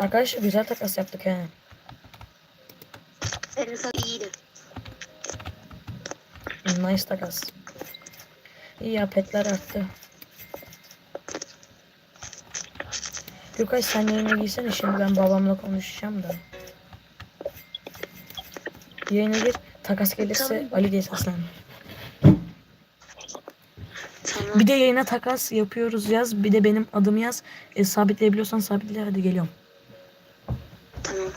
Arkadaşlar güzel takas yaptık he. Abi iyiydi. Nice takas. İyi ya petler arttı. Gökay sen yayına girsene şimdi ben babamla konuşacağım da. Yayına gir. Takas gelirse Tamam. Ali diye seslen. Tamam. Bir de yayına takas yapıyoruz yaz. Bir de benim adımı yaz. E, sabitleyebiliyorsan sabitle hadi geliyorum. Tamam.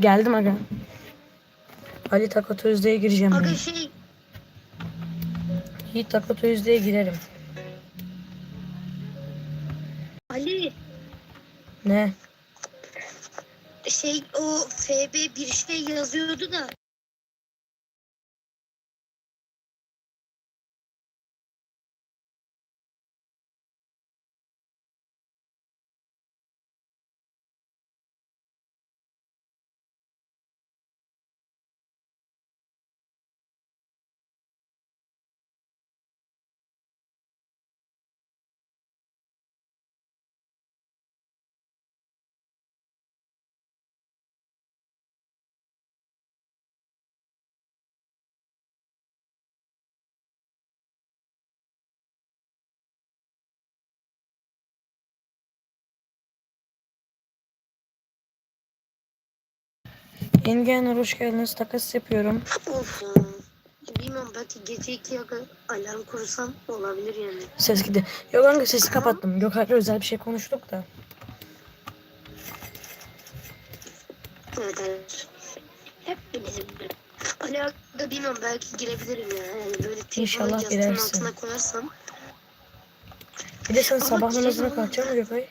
Geldim aga. Ali Taco Tuesday'e gireceğim ben. Aga şey Yiğit Taco Tuesday'e girerim. Ali Ne? şey o FB bir şey yazıyordu da Yeni gelenler hoş geldiniz. Takas yapıyorum. ya. Bilmiyorum belki gece iki aga alarm kursam olabilir yani. Ses gitti. Yok kanka sesi kapattım. Gökay'la özel bir şey konuştuk da. Evet evet. Hep bizim aga bilmiyorum belki girebilirim ya. Yani böyle İnşallah telefonu yastığın girersin. altına koyarsam. Bir de sen sabah namazına var. kalkacak mı Gökay?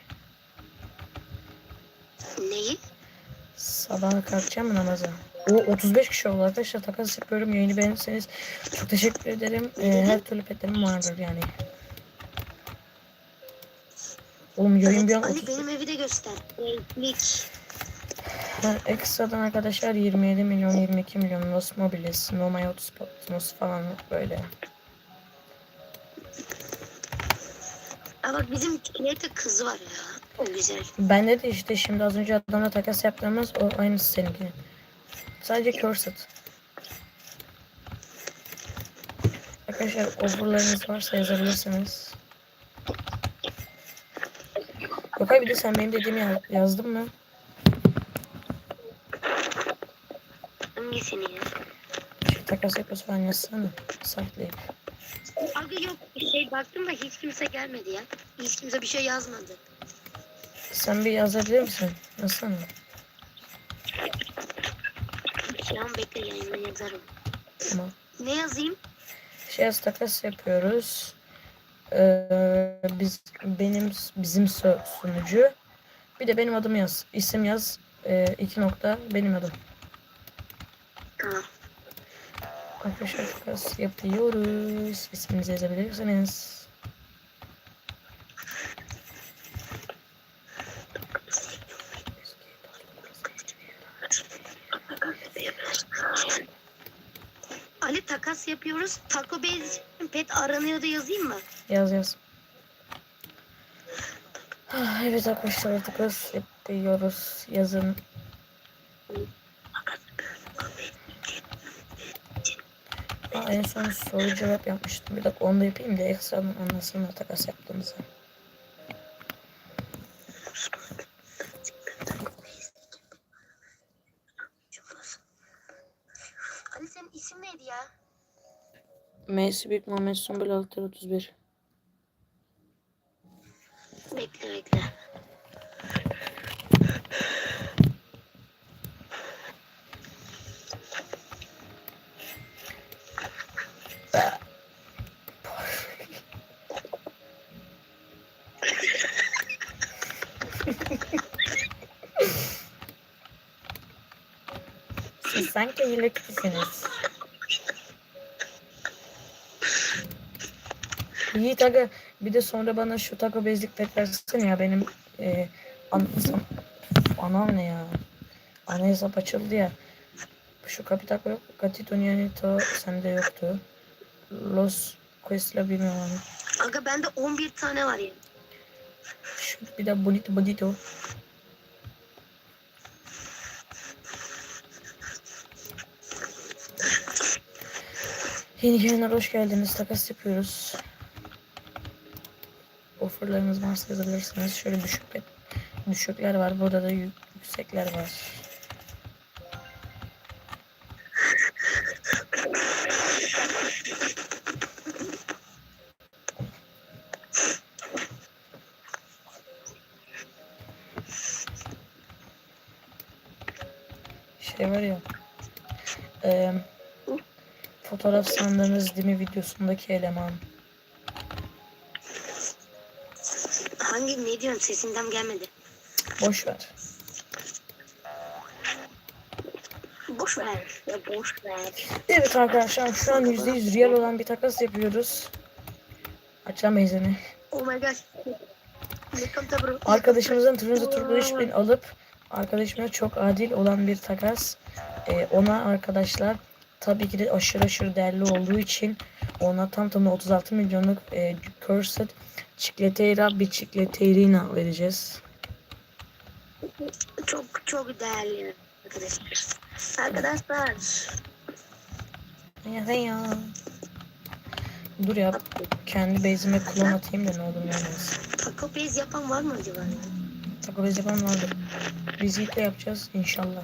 Sabah kalkacağım namaza? O 35 kişi oldu arkadaşlar. Takas yapıyorum. Yayını beğenirseniz çok teşekkür ederim. Ee, her türlü petlerim vardır yani. Oğlum yayın Evet, bir an Ali 30... benim evi de göster. Renklik. Ha, ekstradan arkadaşlar 27 milyon 22 milyon Nos Mobiles, No My Hotspot, Nos falan böyle. Bak bizim Çikolata kızı var ya. O güzel. Bende de işte şimdi az önce adamla takas yaptığımız o aynısı seninki. Sadece Cursed. Arkadaşlar offerlarınız varsa yazabilirsiniz. Gökay bir de sen benim dediğimi ya- yazdın mı? Hangisini ya? Şey, takas yapıyorsun falan yazsana. Saklayıp. Aga yok şey baktım da hiç kimse gelmedi ya. Hiç kimse bir şey yazmadı. Sen bir yazabilir misin? Yazsana. Şu an bekle yayına yazarım. Tamam. Ne yazayım? Şey takas yapıyoruz. Ee, biz benim bizim sunucu. Bir de benim adım yaz. İsim yaz. Ee, iki nokta benim adım. Tamam. Arkadaşlar takas yapıyoruz. İsminizi yazabilirsiniz. Ali takas yapıyoruz. Taco Bell pet aranıyor da yazayım mı? Yaz yaz. Ah, Evet arkadaşlar takas yapıyoruz. Yazın. Aa, en son soru cevap yapmıştım. Bir dakika onu da yapayım da ekstradan anlasınlar takas yaptığımızı. Messi Büyük Muhammed Sombel 631. Bekle bekle. Siz sanki hileklisiniz. Yiğit aga bir de sonra bana şu taco bezlik versene ya benim e, anlasam anam ne ya ana hesap açıldı ya şu kapitako yok Gatito Nianito sende yoktu Los Quest'la bilmiyorum onu. Aga bende 11 tane var ya. Şu bir de Bonito Bonito Yeni gelenler hoş geldiniz. Takas yapıyoruz. Offerlarınız varsa yazabilirsiniz. Şöyle düşük düşükler var. Burada da yük- yüksekler var. Şey var ya. eee, fotoğraf sandığınız değil mi videosundaki eleman. Hangi ne diyorum sesinden gelmedi. Boş ver. Boş ver. Ya boş ver. Evet arkadaşlar şu an %100 real olan bir takas yapıyoruz. Açan benzini. Oh my gosh. Arkadaşımızın turuncu turbo 3000 alıp arkadaşımıza çok adil olan bir takas. Ee, ona arkadaşlar tabii ki de aşırı aşırı değerli olduğu için ona tam tamına 36 milyonluk e, Cursed Chicleteira bir Chicleteirina vereceğiz. Çok çok değerli arkadaşlar. Arkadaşlar. Ya ya. Dur ya kendi base'ime klon atayım da ne olur ne olmaz. Taco base yapan var mı acaba? Taco base yapan vardır. Biz Yiğit'le yapacağız inşallah.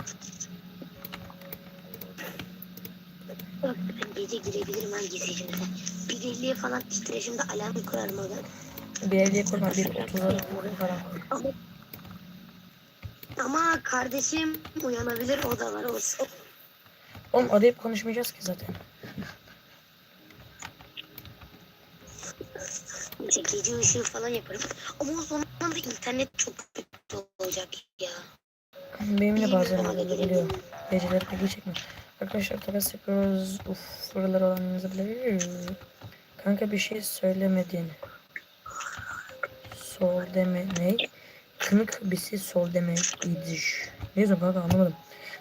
Bak, Ben gece girebilirim hangi seçimde. Bir elliye falan titreşimde alarm kurarım aga. Bir elliye kurma bir 30'a falan. Ama, ama kardeşim uyanabilir o da var. O, o, Oğlum arayıp konuşmayacağız ki zaten. gece ışığı falan yaparım. Ama o zaman da internet çok kötü olacak ya. Benim de bazen oluyor. girebilirim. Geceleri pek çekmiyor. Arkadaşlar takas yapıyoruz. Uf fırılar olanınızı bile. Kanka bir şey söylemedin. Sol deme ne? Kınık bisi sol deme idiş. Ne yazıyor kanka anlamadım.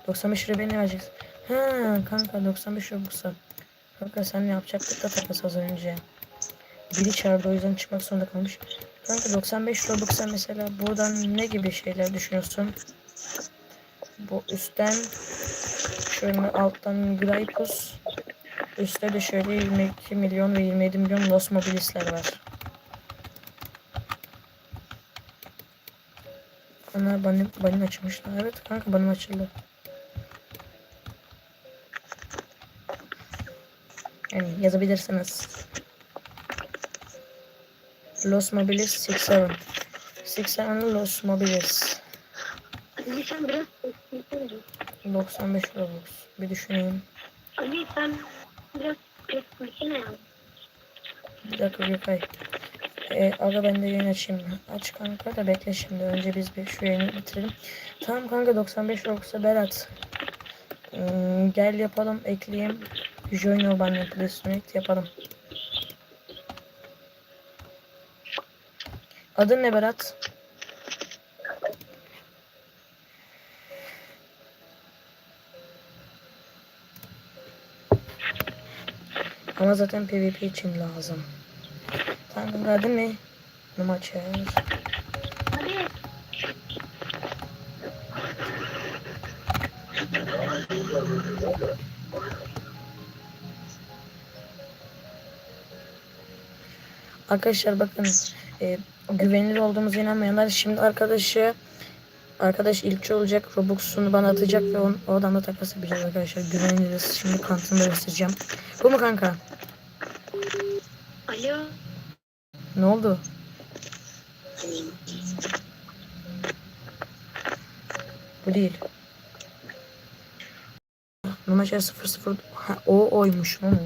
95 lira beni vereceksin. Ha kanka 95 lira buksa. Kanka sen ne yapacaktık da takas az önce. Biri çağırdı o yüzden çıkmak zorunda kalmış. Kanka 95 lira buksa mesela buradan ne gibi şeyler düşünüyorsun? Bu üstten şöyle alttan Gripus üstte de şöyle 22 milyon ve 27 milyon Los Mobilis'ler var. Ana benim, benim açılmışlar. Evet kanka benim açıldı. Yani yazabilirsiniz. Los Mobilis 67. 67 Los Mobilis. Ali sen biraz 95 Robux. Bir düşüneyim. Ali sen biraz beklesene ya. Bir dakika Gökay. Ee, aga ben de yayın açayım. Aç kanka da bekle şimdi. Önce biz bir şu yayını bitirelim. Tamam kanka 95 Robux'a Berat. Hmm, gel yapalım. Ekleyeyim. Junior Please Connect yapalım. Adın ne Berat? Ama zaten PvP için lazım. Tamam kanka adın ne? Ya. Hadi. Arkadaşlar bakın e, güvenilir olduğumuza inanmayanlar şimdi arkadaşı arkadaş ilkçi olacak Robux'unu bana atacak ve on, o adamla takas yapacağız arkadaşlar güveniliriz şimdi kanıtını göstereceğim bu mu kanka Alo. Ne oldu? Bu değil. Numara 00 ha, o oymuş mu?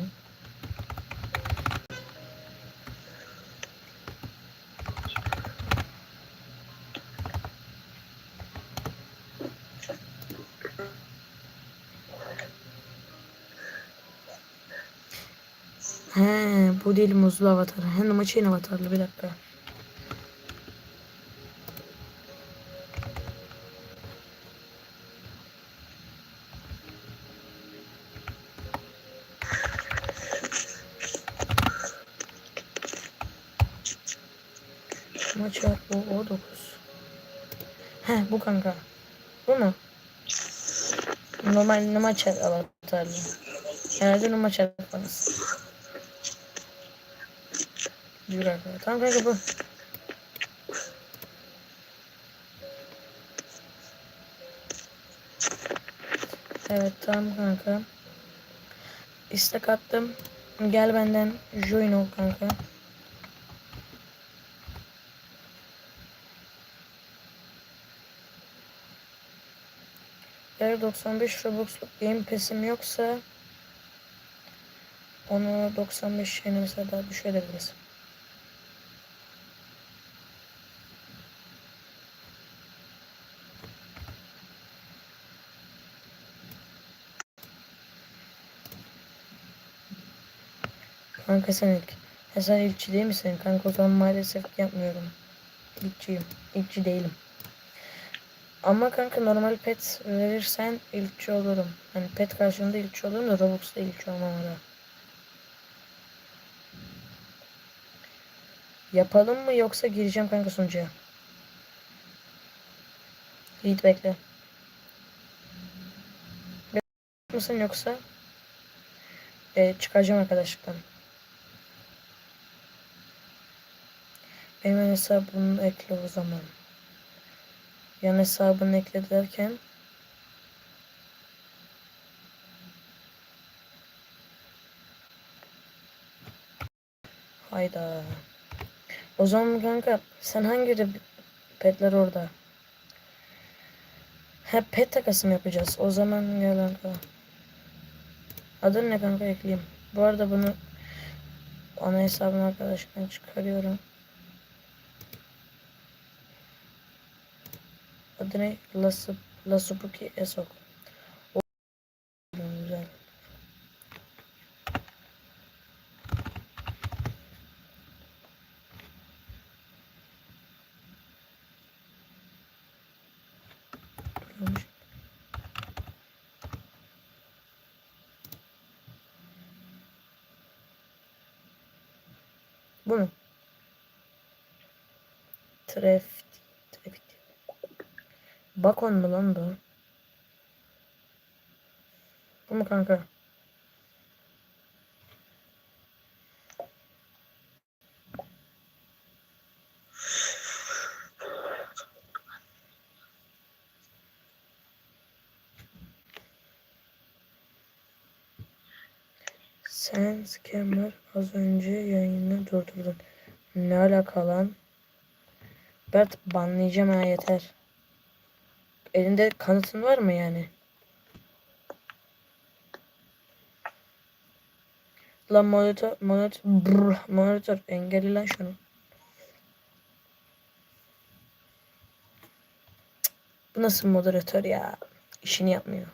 Bu değil muzlu avatar. He, Numaçayın avatarlı bir dakika. Maça bu o 9. He bu kanka. Bu mu? Normal Numaça avatarlı. Herhalde Numaça yaparız. Bir dakika. Tamam kanka bu. Evet tamam kanka. İstek attım. Gel benden join ol kanka. Eğer 95 Robux'luk Game Pass'im yoksa onu 95 yeni mesela daha düşürebiliriz. Kanka sen ilk. Ha sen ilkçi değil misin? Kanka o zaman maalesef yapmıyorum. İlkçiyim. İlkçi değilim. Ama kanka normal pet verirsen ilkçi olurum. Hani pet karşılığında ilkçi olurum da Robux'ta ilkçi olmam ara. Yapalım mı yoksa gireceğim kanka sunucuya? Yiğit bekle. Mısın yoksa e, çıkacağım arkadaşlıktan. Benim hesabımı ekle o zaman. Yan hesabını ekle derken Hayda. O zaman kanka sen hangi petler orada? Hep pet takası mı yapacağız? O zaman gel kanka. Adın ne kanka ekleyeyim. Bu arada bunu ana hesabın arkadaşından çıkarıyorum. Adı ne? Lasup, Lasupuki Esok. O güzel. Duruyormuş. Bu mu? Treft. Bakon mu lan bu? Bu mu kanka? Sen scammer az önce yayını durdurdun. Ne alaka lan? Bert banlayacağım ha yeter. Elinde kanıtın var mı yani? Lan monitör, monitör, brr, monitör engelle lan şunu. Bu nasıl moderatör ya? İşini yapmıyor.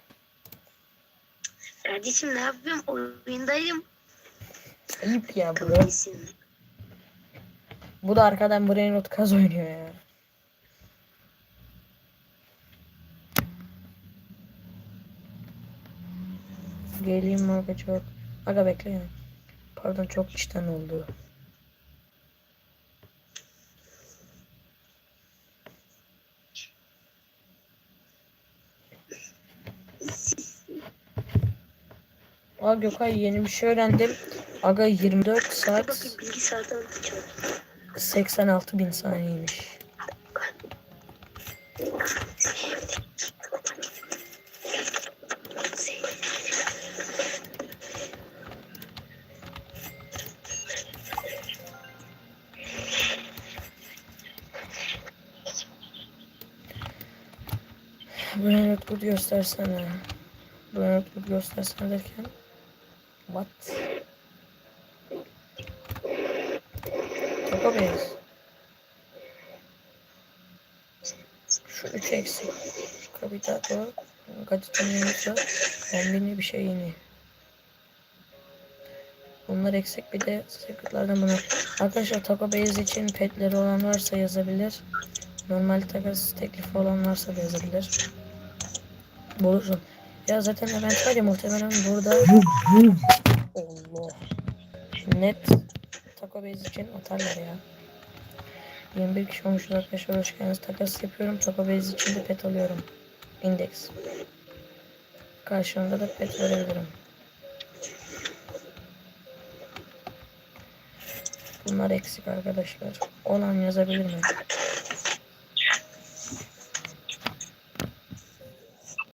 Kardeşim ne yapıyorum? Oyundayım. Ayıp ya bu. Bu da arkadan Brain Rot kaz oynuyor ya. Geleyim aga çok. Aga bekle ya. Pardon çok içten oldu. Aa Gökay yeni bir şey öğrendim. Aga 24 Hadi saat bakayım bilgisayardan açalım. 86 bin saniyeymiş. Brian Redwood göstersene. Brian Redwood göstersene derken. What? Base. Şu üç eksik. Kabitato. Gadget'ın yumurta. Kombini bir şey yeni. Bunlar eksik bir de secretlardan bunlar. Arkadaşlar Taco Base için petleri olan varsa yazabilir. Normal takas teklifi olan varsa da yazabilir. Bulursun. Ya zaten event var ya muhtemelen burada Allah. Net Taco Base için atarlar ya. 21 kişi olmuşuz arkadaşlar hoş geldiniz. Takas yapıyorum. Taco Base için de pet alıyorum. Index. Karşılığında da pet verebilirim. Bunlar eksik arkadaşlar. Olan yazabilir mi?